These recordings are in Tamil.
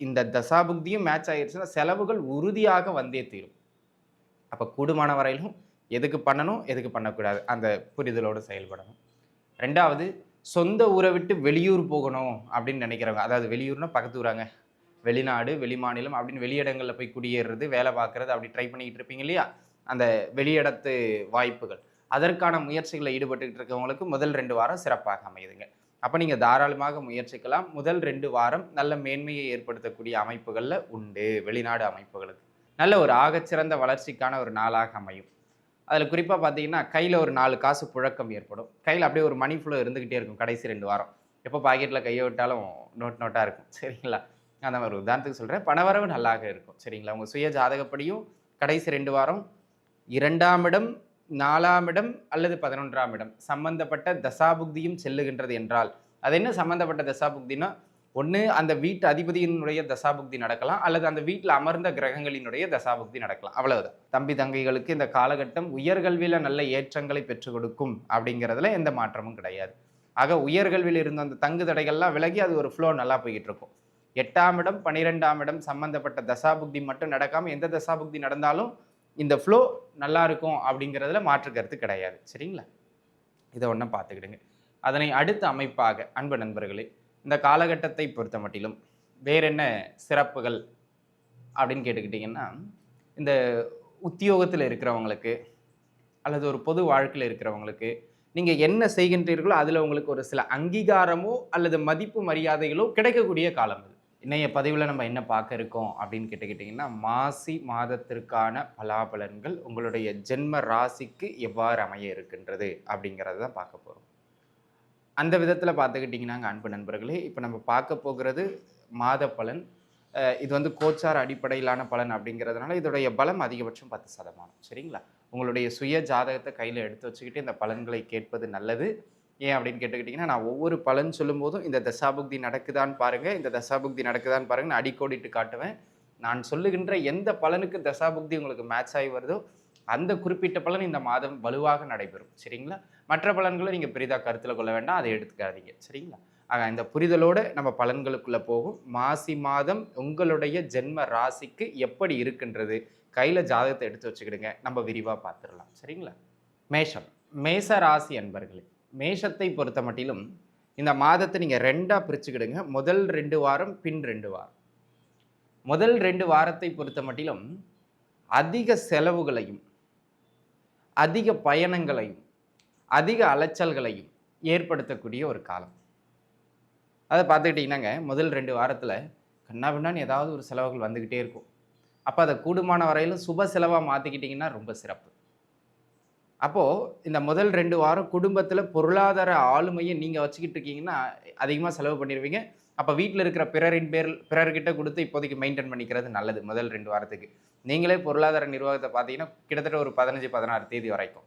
இந்த தசாபுக்தியும் மேட்ச் ஆகிடுச்சுன்னா செலவுகள் உறுதியாக வந்தே தீரும். அப்போ கூடுமான வரையிலும் எதுக்கு பண்ணணும் எதுக்கு பண்ணக்கூடாது? அந்த புரிதலோடு செயல்படணும். ரெண்டாவது சொந்த ஊரை விட்டு வெளியூர் போகணும் அப்படின்னு நினைக்கிறவங்க அதாவது வெளியூர்னா பக்கத்து ஊராங்க. வெளிநாடு வெளிமாநிலம் அப்படின்னு வெளியிடங்களில் போய் குடியேறுறது வேலை பார்க்குறது அப்படி ட்ரை பண்ணிக்கிட்டு இருப்பீங்க இல்லையா? அந்த வெளியிடத்து வாய்ப்புகள். அதற்கான முயற்சிகளில் ஈடுபட்டுக்கிட்டு இருக்கவங்களுக்கு முதல் ரெண்டு வாரம் சிறப்பாக அமையுதுங்க. அப்போ நீங்கள் தாராளமாக முயற்சிக்கலாம். முதல் ரெண்டு வாரம் நல்ல மேன்மையை ஏற்படுத்தக்கூடிய அமைப்புகளில் உண்டு. வெளிநாடு அமைப்புகளுக்கு. நல்ல ஒரு ஆகச்சிறந்த வளர்ச்சிக்கான ஒரு நாளாக அமையும். அதில் குறிப்பாக பார்த்தீங்கன்னா கையில் ஒரு நாலு காசு புழக்கம் ஏற்படும். கையில் அப்படியே ஒரு மணி ஃபுல்லோ இருந்துக்கிட்டே இருக்கும் கடைசி ரெண்டு வாரம். எப்போ பாக்கெட்டில் கையை விட்டாலும் நோட் நோட்டாக இருக்கும். சரிங்களா? அந்த மாதிரி ஒரு உதாரணத்துக்கு சொல்கிறேன் பணவரவு நல்லாக இருக்கும். சரிங்களா? உங்கள் சுய ஜாதகப்படியும் கடைசி ரெண்டு வாரம் இரண்டாம் இடம் நாலாம் இடம் அல்லது பதினொன்றாம் இடம். சம்பந்தப்பட்ட தசாபுக்தியும் செல்லுகின்றது என்றால் அது என்ன சம்பந்தப்பட்ட தசாபுக்தினா ஒன்று அந்த வீட்டு அதிபதியினுடைய தசாபுக்தி நடக்கலாம் அல்லது அந்த வீட்டில் அமர்ந்த கிரகங்களினுடைய தசாபுக்தி நடக்கலாம். அவ்வளவுதான். தம்பி தங்கைகளுக்கு இந்த காலகட்டம் உயர்கல்வியில் நல்ல ஏற்றங்களை பெற்றுக் கொடுக்கும் அப்படிங்கிறதுல எந்த மாற்றமும் கிடையாது. ஆக உயர்கல்வியில் இருந்த அந்த தங்கு தடைகள்லாம் விலகி அது ஒரு ஃப்ளோ நல்லா போய்கிட்டு இருக்கும். எட்டாம் இடம் பன்னிரெண்டாம் இடம் சம்பந்தப்பட்ட தசாபுக்தி மட்டும் நடக்காமல் எந்த தசாபுக்தி நடந்தாலும் இந்த ஃப்ளோ நல்லா இருக்கும் அப்படிங்கிறதுல மாற்று கருத்து கிடையாது. சரிங்களா? இதை ஒன்றும் பார்த்துக்கிடுங்க அதனை அடுத்த அமைப்பாக அன்பு நண்பர்களே இந்த காலகட்டத்தை பொறுத்த மட்டிலும் வேற என்ன சிறப்புகள் அப்படின்னு கேட்டுக்கிட்டிங்கன்னா இந்த உத்தியோகத்தில் இருக்கிறவங்களுக்கு அல்லது ஒரு பொது வாழ்க்கையில் இருக்கிறவங்களுக்கு நீங்கள் என்ன செய்கின்றீர்களோ அதில் உங்களுக்கு ஒரு சில அங்கீகாரமோ அல்லது மதிப்பு மரியாதைகளோ கிடைக்கக்கூடிய காலம் இது இன்றைய பதிவில் நம்ம என்ன பார்க்க இருக்கோம் அப்படின்னு கேட்டுக்கிட்டிங்கன்னா மாசி மாதத்திற்கான பலாபலன்கள் உங்களுடைய ஜென்ம ராசிக்கு எவ்வாறு அமைய இருக்கின்றது அப்படிங்கிறத தான் பார்க்க போகிறோம் அந்த விதத்தில் பார்த்துக்கிட்டிங்கன்னா அன்பு நண்பர்களே இப்போ நம்ம பார்க்க போகிறது மாத பலன் இது வந்து கோச்சார் அடிப்படையிலான பலன் அப்படிங்கிறதுனால இதோடைய பலம் அதிகபட்சம் பத்து சதமானம். சரிங்களா? உங்களுடைய சுய ஜாதகத்தை கையில் எடுத்து வச்சுக்கிட்டு இந்த பலன்களை கேட்பது நல்லது. ஏன் அப்படின்னு கேட்டுக்கிட்டிங்கன்னா நான் ஒவ்வொரு பலன் சொல்லும்போதும் இந்த தசாபுக்தி நடக்குதான்னு பாருங்கள் இந்த தசாபுக்தி நடக்குதான்னு பாருங்கள் நான் அடிக்கோடிட்டு காட்டுவேன். நான் சொல்லுகின்ற எந்த பலனுக்கு தசாபுக்தி உங்களுக்கு மேட்ச் ஆகி வருதோ அந்த குறிப்பிட்ட பலன் இந்த மாதம் வலுவாக நடைபெறும். சரிங்களா? மற்ற பலன்களை நீங்கள் பெரிதாக கருத்தில் கொள்ள வேண்டாம் அதை எடுத்துக்காதீங்க. சரிங்களா? ஆக இந்த புரிதலோடு நம்ம பலன்களுக்குள்ளே போகும். மாசி மாதம் உங்களுடைய ஜென்ம ராசிக்கு எப்படி இருக்கின்றது கையில் ஜாதகத்தை எடுத்து வச்சுக்கிடுங்க. நம்ம விரிவாக பார்த்துடலாம். சரிங்களா? மேஷம். மேச ராசி என்பர்களே மேஷத்தை பொறுத்த மட்டிலும் இந்த மாதத்தை நீங்கள் ரெண்டாக பிரிச்சுக்கிடுங்க. முதல் ரெண்டு வாரம் பின் ரெண்டு வாரம். முதல் ரெண்டு வாரத்தை பொறுத்த மட்டிலும் அதிக செலவுகளையும் அதிக பயணங்களையும் அதிக அலைச்சல்களையும் ஏற்படுத்தக்கூடிய ஒரு காலம். அதை பார்த்துக்கிட்டிங்கன்னாங்க முதல் ரெண்டு வாரத்தில் கண்ணாபின்னான்னு ஏதாவது ஒரு செலவுகள் வந்துக்கிட்டே இருக்கும். அப்போ அதை கூடுமான வரையிலும் சுப செலவாக மாற்றிக்கிட்டிங்கன்னா ரொம்ப சிறப்பு. அப்போது இந்த முதல் ரெண்டு வாரம் குடும்பத்தில் பொருளாதார ஆளுமையை நீங்கள் வச்சுக்கிட்டு இருக்கீங்கன்னா அதிகமாக செலவு பண்ணிடுவீங்க அப்போ வீட்டில் இருக்கிற பிறரின் பேர் பிறர்கிட்ட கொடுத்து இப்போதைக்கு மெயின்டைன் பண்ணிக்கிறது நல்லது முதல் ரெண்டு வாரத்துக்கு. நீங்களே பொருளாதார நிர்வாகத்தை பார்த்தீங்கன்னா கிட்டத்தட்ட ஒரு பதினஞ்சு பதினாறு தேதி வரைக்கும்.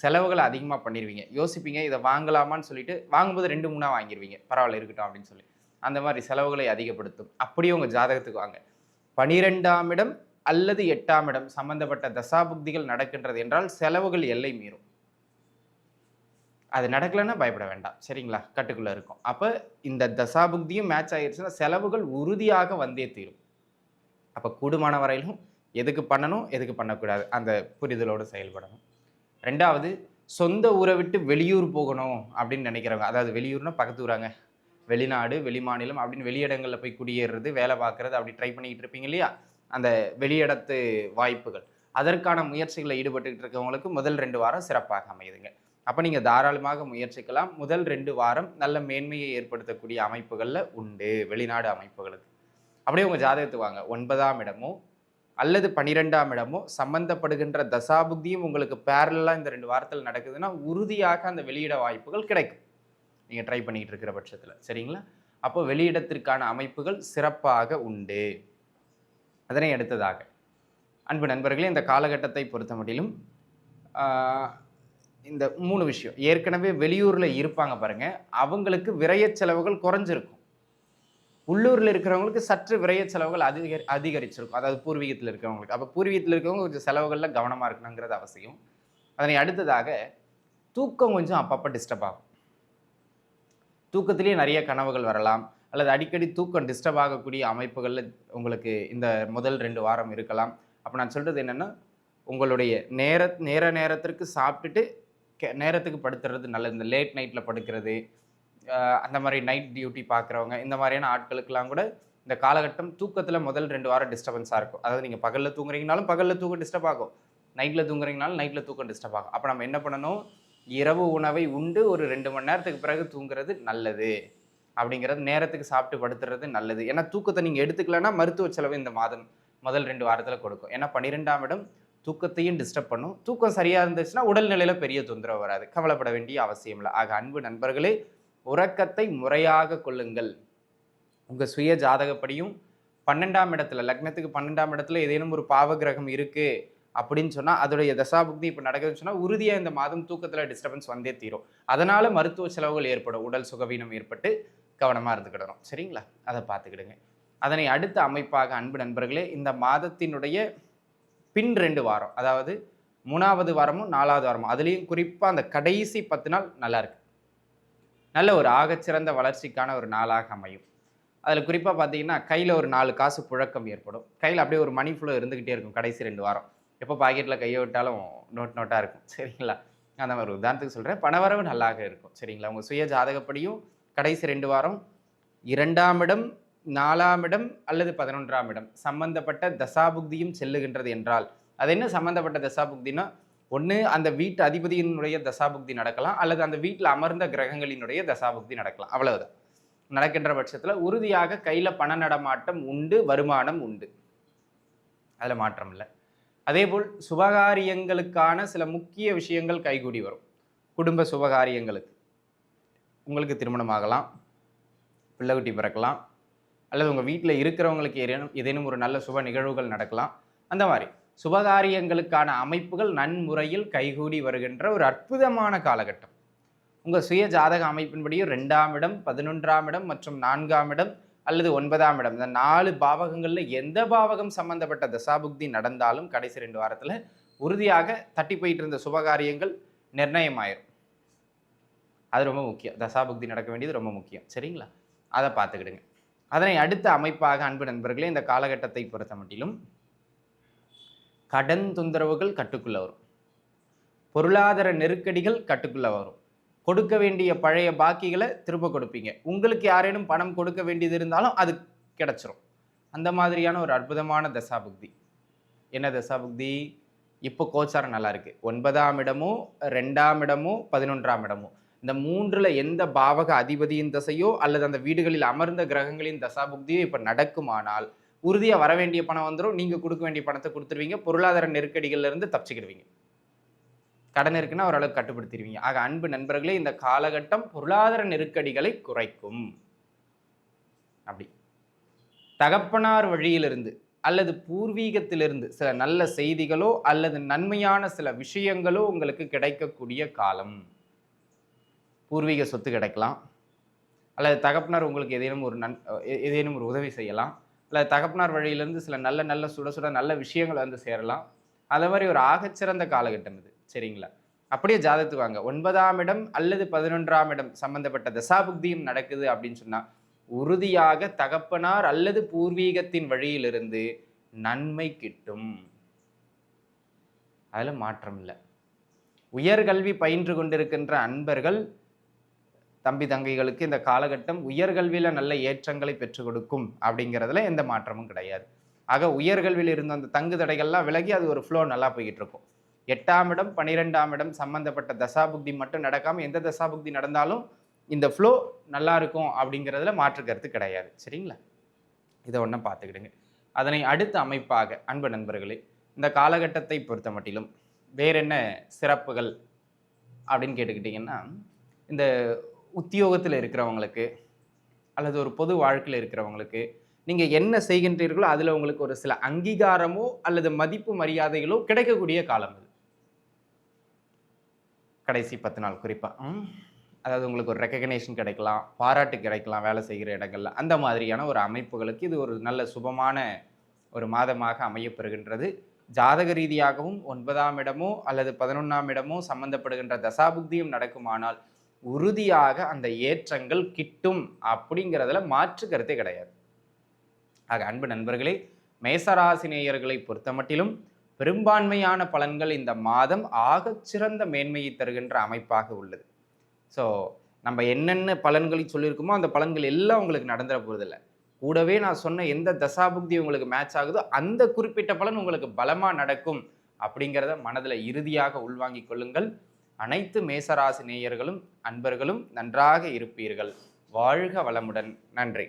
செலவுகளை அதிகமாக பண்ணிடுவீங்க யோசிப்பீங்க இதை வாங்கலாமான்னு சொல்லிட்டு வாங்கும்போது ரெண்டு மூணாக வாங்கிடுவீங்க பரவாயில்ல இருக்கட்டும் அப்படின்னு சொல்லி. அந்த மாதிரி செலவுகளை அதிகப்படுத்தும். அப்படியே உங்கள் ஜாதகத்துக்கு வாங்க. பனிரெண்டாம் இடம் அல்லது எட்டாம் இடம் சம்பந்தப்பட்ட தசாபுக்திகள் நடக்கின்றது என்றால் செலவுகள் எல்லை மீறும். அது நடக்கலைன்னா பயப்பட வேண்டாம். சரிங்களா? கட்டுக்குள்ளே இருக்கும். அப்போ இந்த தசாபுக்தியும் மேட்ச் ஆகிடுச்சுன்னா செலவுகள் உறுதியாக வந்தே தீரும். அப்போ கூடுமான வரையிலும் எதுக்கு பண்ணணும் எதுக்கு பண்ணக்கூடாது? அந்த புரிதலோடு செயல்படணும். ரெண்டாவது சொந்த ஊரை விட்டு வெளியூர் போகணும் அப்படின்னு நினைக்கிறவங்க அதாவது வெளியூர்னா பக்கத்து ஊராங்க. வெளிநாடு வெளிமாநிலம் அப்படின்னு வெளியிடங்களில் போய் குடியேறுறது வேலை பார்க்குறது அப்படி ட்ரை பண்ணிக்கிட்டு இருப்பீங்க இல்லையா? அந்த வெளியிடத்து வாய்ப்புகள். அதற்கான முயற்சிகளை ஈடுபட்டுக்கிட்டு இருக்கவங்களுக்கு முதல் ரெண்டு வாரம் சிறப்பாக அமையுதுங்க. அப்போ நீங்கள் தாராளமாக முயற்சிக்கலாம். முதல் ரெண்டு வாரம் நல்ல மேன்மையை ஏற்படுத்தக்கூடிய அமைப்புகளில் உண்டு வெளிநாடு அமைப்புகளுக்கு. அப்படியே உங்கள் ஜாதகத்துக்கு வாங்க. ஒன்பதாம் இடமோ அல்லது பன்னிரெண்டாம் இடமோ சம்பந்தப்படுகின்ற தசாபுக்தியும் உங்களுக்கு பேரலாக இந்த ரெண்டு வாரத்தில் நடக்குதுன்னா உறுதியாக அந்த வெளியிட வாய்ப்புகள் கிடைக்கும். நீங்கள் ட்ரை பண்ணிக்கிட்டு இருக்கிற பட்சத்தில். சரிங்களா? அப்போ வெளியிடத்திற்கான அமைப்புகள் சிறப்பாக உண்டு. அதனை அடுத்ததாக. அன்பு நண்பர்களே இந்த காலகட்டத்தை பொறுத்த மட்டிலும் இந்த மூணு விஷயம். ஏற்கனவே வெளியூரில் இருப்பாங்க பாருங்கள் அவங்களுக்கு விரைய செலவுகள் குறைஞ்சிருக்கும். உள்ளூரில் இருக்கிறவங்களுக்கு சற்று விரைய செலவுகள் அதிகரி அதிகரிச்சிருக்கும். அதாவது பூர்வீகத்தில் இருக்கிறவங்களுக்கு. அப்போ பூர்வீகத்தில் இருக்கிறவங்க கொஞ்சம் செலவுகளில் கவனமாக இருக்கணுங்கிறது அவசியம். அதனை அடுத்ததாக தூக்கம் கொஞ்சம் அப்பப்போ டிஸ்டர்ப் ஆகும். தூக்கத்திலேயே நிறைய கனவுகள் வரலாம். அல்லது அடிக்கடி தூக்கம் டிஸ்டர்ப் ஆகக்கூடிய அமைப்புகளில் உங்களுக்கு இந்த முதல் ரெண்டு வாரம் இருக்கலாம். அப்போ நான் சொல்கிறது என்னென்னா உங்களுடைய நேர நேர நேரத்திற்கு சாப்பிட்டுட்டு கே நேரத்துக்கு படுத்துறது நல்லது. இந்த லேட் நைட்டில் படுக்கிறது அந்த மாதிரி நைட் டியூட்டி பார்க்குறவங்க இந்த மாதிரியான ஆட்களுக்கெல்லாம் கூட இந்த காலகட்டம் தூக்கத்தில் முதல் ரெண்டு வாரம் டிஸ்டர்பன்ஸாக இருக்கும். அதாவது நீங்கள் பகலில் தூங்குறீங்கனாலும் பகலில் தூக்கம் டிஸ்டர்ப் ஆகும். நைட்டில் தூங்குறீங்கனாலும் நைட்டில் தூக்கம் டிஸ்டர்ப் ஆகும். அப்போ நம்ம என்ன பண்ணணும்? இரவு உணவை உண்டு ஒரு ரெண்டு மணி நேரத்துக்கு பிறகு தூங்குறது நல்லது. அப்படிங்கிறது நேரத்துக்கு சாப்பிட்டு படுத்துறது நல்லது. ஏன்னா தூக்கத்தை நீங்கள் எடுத்துக்கலன்னா மருத்துவ செலவு இந்த மாதம் முதல் ரெண்டு வாரத்தில் கொடுக்கும். ஏன்னா பன்னிரெண்டாம் இடம் தூக்கத்தையும் டிஸ்டர்ப் பண்ணும். தூக்கம் சரியாக இருந்துச்சுன்னா உடல்நிலையில் பெரிய தொந்தரவு வராது. கவலைப்பட வேண்டிய அவசியம் இல்லை. ஆக அன்பு நண்பர்களே உறக்கத்தை முறையாக கொள்ளுங்கள். உங்கள் சுய ஜாதகப்படியும் பன்னெண்டாம் இடத்துல லக்னத்துக்கு பன்னெண்டாம் இடத்துல ஏதேனும் ஒரு பாவ கிரகம் இருக்குது அப்படின்னு சொன்னால் அதோடைய தசாபுக்தி இப்போ நடக்குதுன்னு சொன்னால் உறுதியாக இந்த மாதம் தூக்கத்தில் டிஸ்டர்பன்ஸ் வந்தே தீரும். அதனால் மருத்துவ செலவுகள் ஏற்படும். உடல் சுகவீனம் ஏற்பட்டு கவனமாக இருந்துக்கிடணும். சரிங்களா? அதை பார்த்துக்கிடுங்க. அதனை அடுத்த அமைப்பாக அன்பு நண்பர்களே இந்த மாதத்தினுடைய பின் ரெண்டு வாரம் அதாவது மூணாவது வாரமும் நாலாவது வாரமும் அதுலேயும் குறிப்பாக அந்த கடைசி பத்து நாள் நல்லாயிருக்கு நல்ல ஒரு ஆகச்சிறந்த வளர்ச்சிக்கான ஒரு நாளாக அமையும். அதில் குறிப்பாக பார்த்தீங்கன்னா கையில் ஒரு நாலு காசு புழக்கம் ஏற்படும். கையில் அப்படியே ஒரு மணி ஃபுல்லோ இருந்துக்கிட்டே இருக்கும் கடைசி ரெண்டு வாரம். எப்போ பாக்கெட்டில் கையை விட்டாலும் நோட் நோட்டாக இருக்கும். சரிங்களா? அந்த மாதிரி ஒரு உதாரணத்துக்கு சொல்கிறேன் பணவரவு நல்லாக இருக்கும். சரிங்களா? உங்கள் சுய ஜாதகப்படியும் கடைசி ரெண்டு வாரம் இரண்டாம் இடம் நாலாம் இடம் அல்லது பதினொன்றாம் இடம். சம்பந்தப்பட்ட தசாபுக்தியும் செல்லுகின்றது என்றால் அது என்ன சம்பந்தப்பட்ட தசாபுக்தினா ஒன்று அந்த வீட்டு அதிபதியினுடைய தசாபுக்தி நடக்கலாம் அல்லது அந்த வீட்டில் அமர்ந்த கிரகங்களினுடைய தசாபுக்தி நடக்கலாம். அவ்வளவுதான். நடக்கின்ற பட்சத்தில் உறுதியாக கையில் பண நடமாட்டம் உண்டு வருமானம் உண்டு. அதில் மாற்றம் இல்லை. அதேபோல் சுபகாரியங்களுக்கான சில முக்கிய விஷயங்கள் கைகூடி வரும். குடும்ப சுபகாரியங்களுக்கு. உங்களுக்கு திருமணம் ஆகலாம் பிள்ளைக்குட்டி பிறக்கலாம் அல்லது உங்கள் வீட்டில் இருக்கிறவங்களுக்கு ஏதேனும் ஏதேனும் ஒரு நல்ல சுப நிகழ்வுகள் நடக்கலாம் அந்த மாதிரி. சுபகாரியங்களுக்கான அமைப்புகள் நன்முறையில் கைகூடி வருகின்ற ஒரு அற்புதமான காலகட்டம். உங்கள் சுய ஜாதக அமைப்பின்படியும் ரெண்டாம் இடம் பதினொன்றாம் இடம் மற்றும் நான்காம் இடம் அல்லது ஒன்பதாம் இடம். இந்த நாலு பாவகங்களில் எந்த பாவகம் சம்பந்தப்பட்ட தசாபுக்தி நடந்தாலும் கடைசி ரெண்டு வாரத்தில் உறுதியாக தட்டி போயிட்டு இருந்த சுபகாரியங்கள் நிர்ணயமாயிரும். அது ரொம்ப முக்கியம். தசாபுக்தி நடக்க வேண்டியது ரொம்ப முக்கியம். சரிங்களா? அதை பார்த்துக்கிடுங்க. அதனை அடுத்த அமைப்பாக அன்பு நண்பர்களே இந்த காலகட்டத்தை பொறுத்த மட்டிலும் கடன் தொந்தரவுகள் கட்டுக்குள்ள வரும். பொருளாதார நெருக்கடிகள் கட்டுக்குள்ளே வரும். கொடுக்க வேண்டிய பழைய பாக்கிகளை திரும்ப கொடுப்பீங்க. உங்களுக்கு யாரேனும் பணம் கொடுக்க வேண்டியது இருந்தாலும் அது கிடச்சிரும். அந்த மாதிரியான ஒரு அற்புதமான தசாபுக்தி. என்ன தசாபுக்தி? இப்போ கோச்சாரம் நல்லா இருக்கு. ஒன்பதாம் இடமும் ரெண்டாம் இடமும் பதினொன்றாம் இடமும் இந்த மூன்றில் எந்த பாவக அதிபதியின் தசையோ அல்லது அந்த வீடுகளில் அமர்ந்த கிரகங்களின் தசாபுக்தியோ இப்போ நடக்குமானால் உறுதியாக வர வேண்டிய பணம் வந்துடும் நீங்கள் கொடுக்க வேண்டிய பணத்தை கொடுத்துருவீங்க. பொருளாதார நெருக்கடிகளிலிருந்து தப்பிச்சுக்கிடுவீங்க. கடன் இருக்குன்னா ஓரளவுக்கு கட்டுப்படுத்திடுவீங்க ஆக அன்பு நண்பர்களே இந்த காலகட்டம் பொருளாதார நெருக்கடிகளை குறைக்கும். அப்படி. தகப்பனார் வழியிலிருந்து அல்லது பூர்வீகத்திலிருந்து சில நல்ல செய்திகளோ அல்லது நன்மையான சில விஷயங்களோ உங்களுக்கு கிடைக்கக்கூடிய காலம். பூர்வீக சொத்து கிடைக்கலாம். அல்லது தகப்பனார் உங்களுக்கு ஏதேனும் ஒரு நன் ஏதேனும் ஒரு உதவி செய்யலாம். அல்லது தகப்பனார் வழியிலேருந்து சில நல்ல நல்ல சுட சுட நல்ல விஷயங்கள் வந்து சேரலாம். அதே மாதிரி ஒரு ஆகச்சிறந்த காலகட்டம் இது. சரிங்களா? அப்படியே ஜாதகத்துக்கு வாங்க. ஒன்பதாம் இடம் அல்லது பதினொன்றாம் இடம் சம்பந்தப்பட்ட தசாபுக்தியும் நடக்குது அப்படின்னு சொன்னால் உறுதியாக தகப்பனார் அல்லது பூர்வீகத்தின் வழியிலிருந்து நன்மை கிட்டும். அதில் மாற்றம் இல்லை. உயர்கல்வி பயின்று கொண்டிருக்கின்ற அன்பர்கள் தம்பி தங்கைகளுக்கு இந்த காலகட்டம் உயர்கல்வியில் நல்ல ஏற்றங்களை பெற்றுக் கொடுக்கும் அப்படிங்கிறதுல எந்த மாற்றமும் கிடையாது. ஆக உயர்கல்வியில் இருந்த அந்த தங்கு தடைகள்லாம் விலகி அது ஒரு ஃப்ளோ நல்லா போய்கிட்டு இருக்கும். எட்டாம் இடம் பன்னிரெண்டாம் இடம் சம்பந்தப்பட்ட தசாபுக்தி மட்டும் நடக்காமல் எந்த தசாபுக்தி நடந்தாலும் இந்த ஃப்ளோ நல்லா இருக்கும் அப்படிங்கிறதுல மாற்று கருத்து கிடையாது. சரிங்களா? இதை ஒன்றும் பார்த்துக்கிடுங்க. அதனை அடுத்த அமைப்பாக அன்பு நண்பர்களே இந்த காலகட்டத்தை பொறுத்த மட்டிலும் வேற என்ன சிறப்புகள் அப்படின்னு கேட்டுக்கிட்டிங்கன்னா இந்த உத்தியோகத்தில் இருக்கிறவங்களுக்கு அல்லது ஒரு பொது வாழ்க்கையில் இருக்கிறவங்களுக்கு நீங்கள் என்ன செய்கின்றீர்களோ அதில் உங்களுக்கு ஒரு சில அங்கீகாரமோ அல்லது மதிப்பு மரியாதைகளோ கிடைக்கக்கூடிய காலம் இது கடைசி பத்து நாள் குறிப்பாக அதாவது உங்களுக்கு ஒரு ரெக்கக்னேஷன் கிடைக்கலாம் பாராட்டு கிடைக்கலாம் வேலை செய்கிற இடங்கள்ல. அந்த மாதிரியான ஒரு அமைப்புகளுக்கு இது ஒரு நல்ல சுபமான ஒரு மாதமாக அமையப்பெறுகின்றது. ஜாதக ரீதியாகவும் ஒன்பதாம் இடமோ அல்லது பதினொன்றாம் இடமோ சம்பந்தப்படுகின்ற தசாபுக்தியும் நடக்குமானால் உறுதியாக அந்த ஏற்றங்கள் கிட்டும் அப்படிங்கிறதுல மாற்று கருத்தே கிடையாது. ஆக அன்பு நண்பர்களே மேசராசினேயர்களை பொறுத்தமட்டிலும் பெரும்பான்மையான பலன்கள் இந்த மாதம் ஆக சிறந்த மேன்மையை தருகின்ற அமைப்பாக உள்ளது. ஸோ நம்ம என்னென்ன பலன்களை சொல்லியிருக்கோமோ அந்த பலன்கள் எல்லாம் உங்களுக்கு நடந்துட போகிறதில்ல கூடவே நான் சொன்ன எந்த தசாபுக்தி உங்களுக்கு மேட்ச் ஆகுதோ அந்த குறிப்பிட்ட பலன் உங்களுக்கு பலமாக நடக்கும் அப்படிங்கிறத மனதில் இறுதியாக உள்வாங்கிக் கொள்ளுங்கள். அனைத்து மேசராசி நேயர்களும் அன்பர்களும் நன்றாக இருப்பீர்கள். வாழ்க வளமுடன். நன்றி.